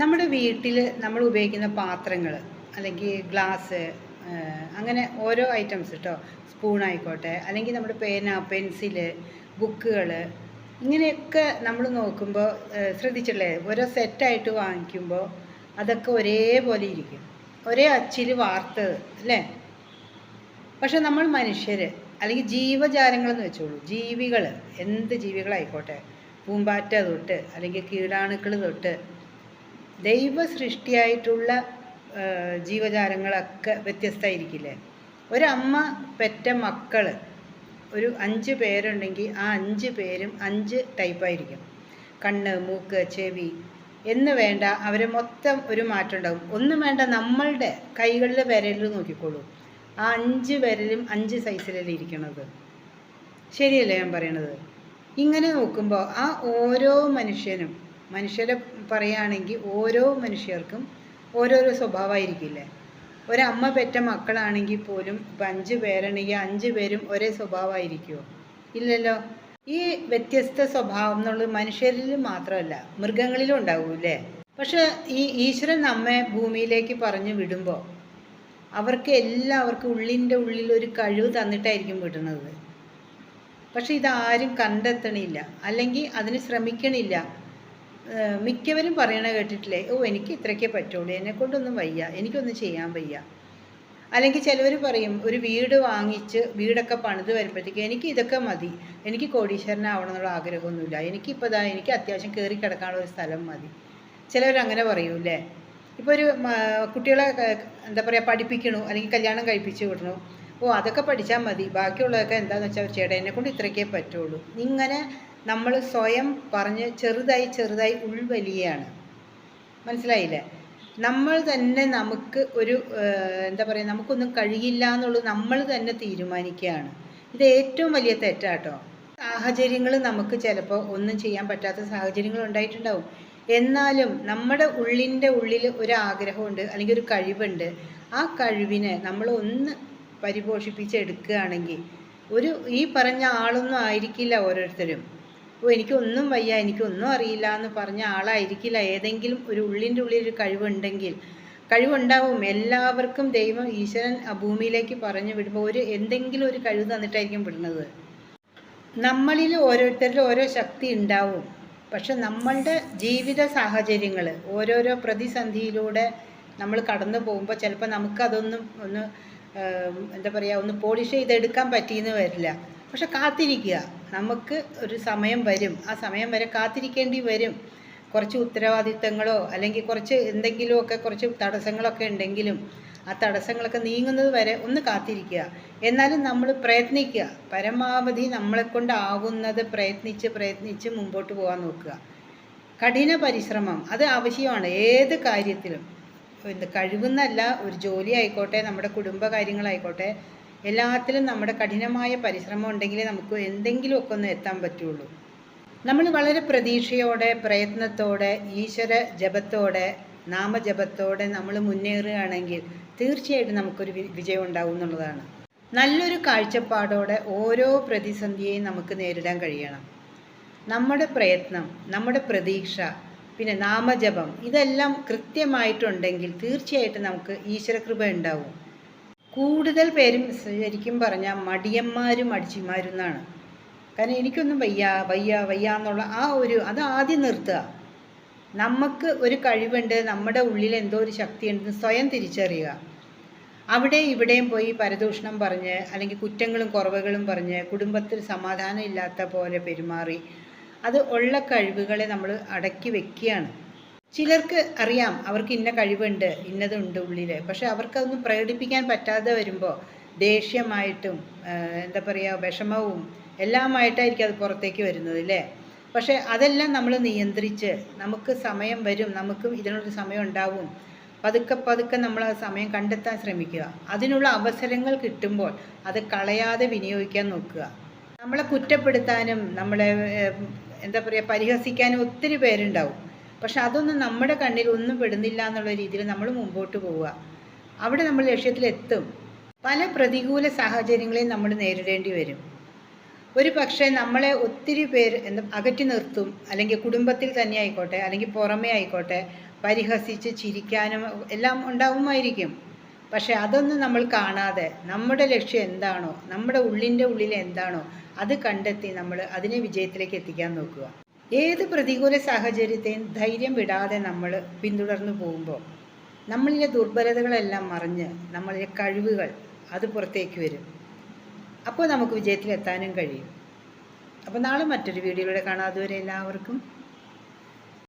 നമ്മുടെ വീട്ടിൽ നമ്മൾ ഉപയോഗിക്കുന്ന പാത്രങ്ങൾ അല്ലെങ്കിൽ ഗ്ലാസ് അങ്ങനെ ഓരോ ഐറ്റംസ് കേട്ടോ സ്പൂൺ ആയിക്കോട്ടെ അല്ലെങ്കിൽ നമ്മുടെ പേന പെൻസിൽ ബുക്കുകൾ ഇങ്ങനെയൊക്കെ നമ്മൾ നോക്കുമ്പോൾ ശ്രദ്ധിച്ചിട്ടില്ലേ? ഓരോ സെറ്റായിട്ട് വാങ്ങിക്കുമ്പോൾ അതൊക്കെ ഒരേപോലെ ഇരിക്കും. ഒരേ അച്ചിൽ വാർത്തത് അല്ലേ? പക്ഷെ നമ്മൾ മനുഷ്യർ അല്ലെങ്കിൽ ജീവജാലങ്ങളെന്ന് വെച്ചോളൂ. ജീവികൾ എന്ത് ജീവികളായിക്കോട്ടെ? പൂമ്പാറ്റ തൊട്ട് അല്ലെങ്കിൽ കീടാണുക്കൾ തൊട്ട് ദൈവ സൃഷ്ടിയായിട്ടുള്ള ജീവജാലങ്ങളൊക്കെ വ്യത്യസ്തമായിരിക്കില്ലേ? ഒരമ്മ പെറ്റ മക്കൾ ഒരു അഞ്ച് പേരുണ്ടെങ്കിൽ ആ അഞ്ച് പേരും അഞ്ച് ടൈപ്പായിരിക്കും. കണ്ണ് മൂക്ക് ചെവി എന്ന് വേണ്ട അവരെ മൊത്തം ഒരു മാറ്റം ഉണ്ടാകും ഒന്നും വേണ്ട നമ്മളുടെ കൈകളിലെ വിരലിൽ നോക്കിക്കോളൂ. ആ അഞ്ച് വിരലും അഞ്ച് സൈസിലല്ലേ ഇരിക്കണത്. ശരിയല്ലേ ഞാൻ പറയണത്? ഇങ്ങനെ നോക്കുമ്പോൾ ആ ഓരോ മനുഷ്യനും മനുഷ്യരെ പറയുകയാണെങ്കിൽ ഓരോ മനുഷ്യർക്കും ഓരോരോ സ്വഭാവമായിരിക്കില്ലേ? ഒരമ്മ പെറ്റ മക്കളാണെങ്കിൽ പോലും ഇപ്പം അഞ്ച് പേരാണെങ്കിൽ അഞ്ച് പേരും ഒരേ സ്വഭാവമായിരിക്കുമോ ഇല്ലല്ലോ. ഈ വ്യത്യസ്ത സ്വഭാവം എന്നുള്ളത് മനുഷ്യരിൽ മാത്രമല്ല മൃഗങ്ങളിലും ഉണ്ടാവൂല്ലേ പക്ഷെ ഈ ഈശ്വരൻ നമ്മെ ഭൂമിയിലേക്ക് പറഞ്ഞു വിടുമ്പോൾ അവർക്ക് എല്ലാവർക്കും ഉള്ളിന്റെ ഉള്ളിൽ ഒരു കഴിവ് തന്നിട്ടായിരിക്കും വിടുന്നത്. പക്ഷെ ഇതാരും കണ്ടെത്തണില്ല. അല്ലെങ്കിൽ അതിന് ശ്രമിക്കണില്ല. മിക്കവരും പറയണ കേട്ടിട്ടില്ലേ? ഓ എനിക്ക് ഇത്രയ്ക്കേ പറ്റുള്ളൂ. എന്നെ കൊണ്ടൊന്നും വയ്യ. എനിക്കൊന്നും ചെയ്യാൻ വയ്യ. അല്ലെങ്കിൽ ചിലവർ പറയും ഒരു വീട് വാങ്ങിച്ച് വീടൊക്കെ പണിത് വരുമ്പോഴത്തേക്ക് എനിക്ക് ഇതൊക്കെ മതി. എനിക്ക് കോടീശ്വരനാവണം എന്നുള്ള ആഗ്രഹമൊന്നുമില്ല. എനിക്കിപ്പോൾ ഇതാ എനിക്ക് അത്യാവശ്യം കയറി കിടക്കാനുള്ള ഒരു സ്ഥലം മതി. ചിലവർ അങ്ങനെ പറയൂല്ലേ ഇപ്പോൾ ഒരു കുട്ടികളെ എന്താ പറയുക പഠിപ്പിക്കണു അല്ലെങ്കിൽ കല്യാണം കഴിപ്പിച്ച് വിടണു. ഓ അതൊക്കെ പഠിച്ചാൽ മതി. ബാക്കിയുള്ളതൊക്കെ എന്താണെന്ന് വെച്ചാൽ ചേട്ടാ എന്നെ കൊണ്ട് ഇത്രയ്ക്കേ പറ്റുള്ളൂ. ഇങ്ങനെ നമ്മൾ സ്വയം പറഞ്ഞ് ചെറുതായി ചെറുതായി ഉൾവലിയാണ്. മനസ്സിലായില്ലേ? നമ്മൾ തന്നെ നമുക്ക് ഒരു എന്താ പറയുക നമുക്കൊന്നും കഴിയില്ല എന്നുള്ളത് നമ്മൾ തന്നെ തീരുമാനിക്കുകയാണ്. ഇത് ഏറ്റവും വലിയ തെറ്റാട്ടോ. സാഹചര്യങ്ങൾ നമുക്ക് ചിലപ്പോൾ ഒന്നും ചെയ്യാൻ പറ്റാത്ത സാഹചര്യങ്ങൾ ഉണ്ടായിട്ടുണ്ടാവും. എന്നാലും നമ്മുടെ ഉള്ളിന്റെ ഉള്ളിൽ ഒരു ആഗ്രഹമുണ്ട് അല്ലെങ്കിൽ ഒരു കഴിവുണ്ട്. ആ കഴിവിനെ നമ്മൾ ഒന്ന് പരിപോഷിപ്പിച്ചെടുക്കുകയാണെങ്കിൽ ഒരു ഈ പറഞ്ഞ ആളൊന്നും ആയിരിക്കില്ല ഓരോരുത്തരും. ഓ എനിക്കൊന്നും വയ്യ എനിക്കൊന്നും അറിയില്ല എന്ന് പറഞ്ഞ ആളായിരിക്കില്ല. ഏതെങ്കിലും ഒരു ഉള്ളിന്റെ ഉള്ളിൽ ഒരു കഴിവുണ്ടെങ്കിൽ കഴിവുണ്ടാവും. എല്ലാവർക്കും ദൈവം ഈശ്വരൻ ഭൂമിയിലേക്ക് പറഞ്ഞു വിടുമ്പോൾ ഒരു എന്തെങ്കിലും ഒരു കഴിവ് തന്നിട്ടായിരിക്കും വിടുന്നത്. നമ്മളിൽ ഓരോരുത്തരിലും ഓരോ ശക്തി ഉണ്ടാവും. പക്ഷെ നമ്മളുടെ ജീവിത സാഹചര്യങ്ങൾ ഓരോരോ പ്രതിസന്ധിയിലൂടെ നമ്മൾ കടന്നു പോകുമ്പോൾ ചിലപ്പോൾ നമുക്കതൊന്നും ഒന്ന് എന്താ പറയുക ഒന്ന് പോളിഷ് ചെയ്തെടുക്കാൻ പറ്റിയെന്ന് വരില്ല. പക്ഷെ കാത്തിരിക്കുക. നമുക്ക് ഒരു സമയം വരും. ആ സമയം വരെ കാത്തിരിക്കേണ്ടി വരും. കുറച്ച് ഉത്തരവാദിത്തങ്ങളോ അല്ലെങ്കിൽ കുറച്ച് എന്തെങ്കിലുമൊക്കെ കുറച്ച് തടസ്സങ്ങളൊക്കെ ഉണ്ടെങ്കിലും ആ തടസ്സങ്ങളൊക്കെ നീങ്ങുന്നത് വരെ ഒന്ന് കാത്തിരിക്കുക. എന്നാലും നമ്മൾ പ്രയത്നിക്കുക. പരമാവധി നമ്മളെ കൊണ്ടാവുന്നത് പ്രയത്നിച്ച് പ്രയത്നിച്ച് മുമ്പോട്ട് പോകാൻ നോക്കുക. കഠിന പരിശ്രമം അത് ആവശ്യമാണ്. ഏത് കാര്യത്തിലും. കഴിവെന്നല്ല ഒരു ജോലി ആയിക്കോട്ടെ നമ്മുടെ കുടുംബ കാര്യങ്ങളായിക്കോട്ടെ എല്ലാത്തിലും നമ്മുടെ കഠിനമായ പരിശ്രമം ഉണ്ടെങ്കിലേ നമുക്ക് എന്തെങ്കിലുമൊക്കെ ഒന്ന് എത്താൻ പറ്റുള്ളൂ. നമ്മൾ വളരെ പ്രതീക്ഷയോടെ പ്രയത്നത്തോടെ ഈശ്വര ജപത്തോടെ നാമജപത്തോടെ നമ്മൾ മുന്നേറുകയാണെങ്കിൽ തീർച്ചയായിട്ടും നമുക്കൊരു വിജയം ഉണ്ടാവും എന്നുള്ളതാണ്. നല്ലൊരു കാഴ്ചപ്പാടോടെ ഓരോ പ്രതിസന്ധിയെയും നമുക്ക് നേരിടാൻ കഴിയണം. നമ്മുടെ പ്രയത്നം നമ്മുടെ പ്രതീക്ഷ പിന്നെ നാമജപം ഇതെല്ലാം കൃത്യമായിട്ടുണ്ടെങ്കിൽ തീർച്ചയായിട്ടും നമുക്ക് ഈശ്വരകൃപ ഉണ്ടാവും. കൂടുതൽ പേരും ശരിക്കും പറഞ്ഞാൽ മടിയന്മാരും അടിച്ചിമാരും എന്നാണ് കാരണം എനിക്കൊന്നും വയ്യ വയ്യ വയ്യ എന്നുള്ള ആ ഒരു അത് ആദ്യം നിർത്തുക. നമുക്ക് ഒരു കഴിവുണ്ട് നമ്മുടെ ഉള്ളിൽ എന്തോ ഒരു ശക്തി ഉണ്ടെന്ന് സ്വയം തിരിച്ചറിയുക. അവിടെ ഇവിടെയും പോയി പരദൂഷണം പറഞ്ഞ് അല്ലെങ്കിൽ കുറ്റങ്ങളും കുറവുകളും പറഞ്ഞ് കുടുംബത്തിൽ സമാധാനം ഇല്ലാത്ത പോലെ പെരുമാറി അത് ഉള്ള കഴിവുകളെ നമ്മൾ അടക്കി വെക്കുകയാണ്. ചിലർക്ക് അറിയാം അവർക്ക് ഇന്ന കഴിവുണ്ട് ഇന്നതുണ്ട് ഉള്ളിൽ പക്ഷെ അവർക്കതൊന്നും പ്രകടിപ്പിക്കാൻ പറ്റാതെ വരുമ്പോൾ ദേഷ്യമായിട്ടും എന്താ പറയുക വിഷമവും എല്ലാമായിട്ടായിരിക്കും അത് പുറത്തേക്ക് വരുന്നത് അല്ലേ പക്ഷെ അതെല്ലാം നമ്മൾ നിയന്ത്രിച്ച് നമുക്ക് സമയം വരും നമുക്കും ഇതിനൊരു സമയം ഉണ്ടാവും. പതുക്കെ പതുക്കെ നമ്മൾ ആ സമയം കണ്ടെത്താൻ ശ്രമിക്കുക. അതിനുള്ള അവസരങ്ങൾ കിട്ടുമ്പോൾ അത് കളയാതെ വിനിയോഗിക്കാൻ നോക്കുക. നമ്മളെ കുറ്റപ്പെടുത്താനും നമ്മളെ എന്താ പറയുക പരിഹസിക്കാനും ഒത്തിരി പേരുണ്ടാവും. പക്ഷെ അതൊന്നും നമ്മുടെ കണ്ണിൽ ഒന്നും പെടുന്നില്ല എന്നുള്ള രീതിയിൽ നമ്മൾ മുമ്പോട്ട് പോവുക. അവിടെ നമ്മൾ ലക്ഷ്യത്തിലെത്തും. പല പ്രതികൂല സാഹചര്യങ്ങളെയും നമ്മൾ നേരിടേണ്ടി വരും. ഒരു പക്ഷേ നമ്മളെ ഒത്തിരി പേര് എന്താ അകറ്റി നിർത്തും. അല്ലെങ്കിൽ കുടുംബത്തിൽ തന്നെ ആയിക്കോട്ടെ അല്ലെങ്കിൽ പുറമേ ആയിക്കോട്ടെ പരിഹസിച്ച് ചിരിക്കാനും എല്ലാം ഉണ്ടാവുമായിരിക്കും. പക്ഷെ അതൊന്നും നമ്മൾ കാണാതെ നമ്മുടെ ലക്ഷ്യം എന്താണോ നമ്മുടെ ഉള്ളിന്റെ ഉള്ളിൽ എന്താണോ അത് കണ്ടെത്തി നമ്മൾ അതിനെ വിജയത്തിലേക്ക് എത്തിക്കാൻ നോക്കുക. ഏത് പ്രതികൂല സാഹചര്യത്തെയും ധൈര്യം വിടാതെ നമ്മൾ പിന്തുടർന്നു പോകുമ്പോൾ നമ്മളിലെ ദുർബലതകളെല്ലാം മറിഞ്ഞ് നമ്മളിലെ കഴിവുകൾ അത് പുറത്തേക്ക് വരും. അപ്പോൾ നമുക്ക് വിജയത്തിലെത്താനും കഴിയും. അപ്പോൾ നാളെ മറ്റൊരു വീഡിയോയിലൂടെ കാണാം. അതുവരെ എല്ലാവർക്കും